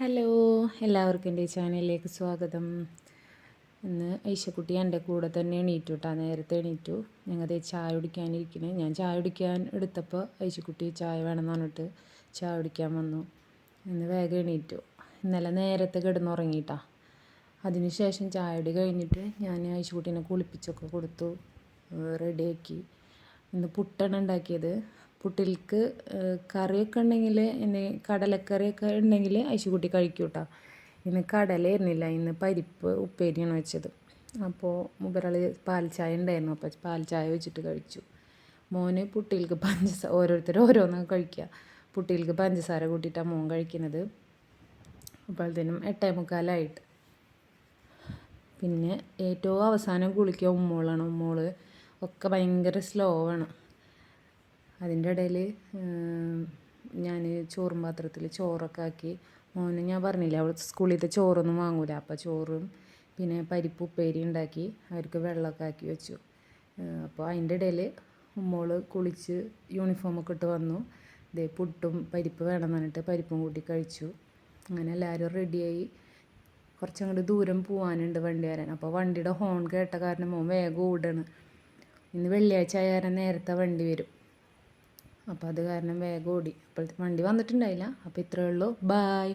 Hello എല്ലാവർക്കും എന്റെ ചാനലിലേക്ക് സ്വാഗതം. ഇന്ന് ഐശക്കുട്ടി എന്റെ കൂടെ തന്നെ എണീറ്റു കേട്ടോ നേരത്തെ എണീറ്റു. ഞങ്ങൾ ചായ കുടിക്കാനിരിക്കണേ ഞാൻ ചായ കുടിക്കാൻ എടുത്തപ്പോൾ ഐശക്കുട്ടി ചായ വേണമെന്ന് പറഞ്ഞിട്ട് ചായ കുടിക്കാൻ വന്നു. ഇന്ന് വേഗം എണീറ്റു. ഇന്നലെ നേരത്തെ കിടന്നുറങ്ങിയിട്ടാ അതിനുശേഷം ചായ കുടി കഴിഞ്ഞിട്ട് ഞാൻ ഐശക്കുട്ടീനെ കുളിപ്പിച്ചൊക്കെ കൊടുത്തു. റെഡിയാക്കി. ഇന്ന് പുട്ടാണ് ഉണ്ടാക്കിയത്. പുട്ടിൽക്ക് കറിയൊക്കെ ഉണ്ടെങ്കിൽ ഇനി കടലക്കറിയൊക്കെ ഉണ്ടെങ്കിൽ ഐശുകുട്ടി കഴിക്കും കേട്ടോ ഇന്ന് കടലായിരുന്നില്ല ഇന്ന് പരിപ്പ് ഉപ്പേരിയാണ് വെച്ചത്. അപ്പോൾ മുബരൾ പാൽ ചായ ഉണ്ടായിരുന്നു അപ്പോൾ പാൽ ചായ വെച്ചിട്ട് കഴിച്ചു. മോന് പുട്ടിൽക്ക് പഞ്ചസാര ഓരോരുത്തർ ഓരോന്നൊക്കെ കഴിക്കുക പുട്ടിൽക്ക് പഞ്ചസാര കൂട്ടിയിട്ടാണ് മോൻ കഴിക്കുന്നത്. അപ്പോഴത്തേനും എട്ടേ മുക്കാലായിട്ട് പിന്നെ ഏറ്റവും അവസാനം കുളിക്കുക ഉമ്മോളാണ്. ഉമ്മോൾ ഒക്കെ ഭയങ്കര സ്ലോ ആണ്. അതിന്റെ ഇടയിൽ ഞാൻ ചോറും പാത്രത്തിൽ ചോറൊക്കെ ആക്കി. മോന് ഞാൻ പറഞ്ഞില്ല അവൾ സ്കൂളിലത്തെ ചോറൊന്നും വാങ്ങൂല. അപ്പോൾ ചോറും പിന്നെ പരിപ്പ് ഉപ്പേരി ഉണ്ടാക്കി അവർക്ക് വെള്ളമൊക്കെ ആക്കി വെച്ചു. അപ്പോൾ അതിന്റെ ഇടയിൽ ഉമ്മോൾ കുളിച്ച് യൂണിഫോമൊക്കെ ഇട്ട് വന്നു. ഇതേ പുട്ടും പരിപ്പ് വേണം പറഞ്ഞിട്ട് പരിപ്പും കൂട്ടി കഴിച്ചു. അങ്ങനെ എല്ലാവരും റെഡിയായി കുറച്ചങ്ങോട്ട് ദൂരം പോകാനുണ്ട് വണ്ടി വരാൻ. അപ്പോൾ വണ്ടിയുടെ ഹോൺ കേട്ട കാരണം മോൻ വേഗം ഓടാണ്. ഇന്ന് വെള്ളിയാഴ്ച ആയാലും നേരത്തെ വണ്ടി വരും. അപ്പോൾ അത് കാരണം വേഗം ഓടി. അപ്പോൾ വണ്ടി വന്നിട്ടുണ്ടായില്ല. അപ്പോൾ ഇത്രയേ ഉള്ളൂ. ബായ്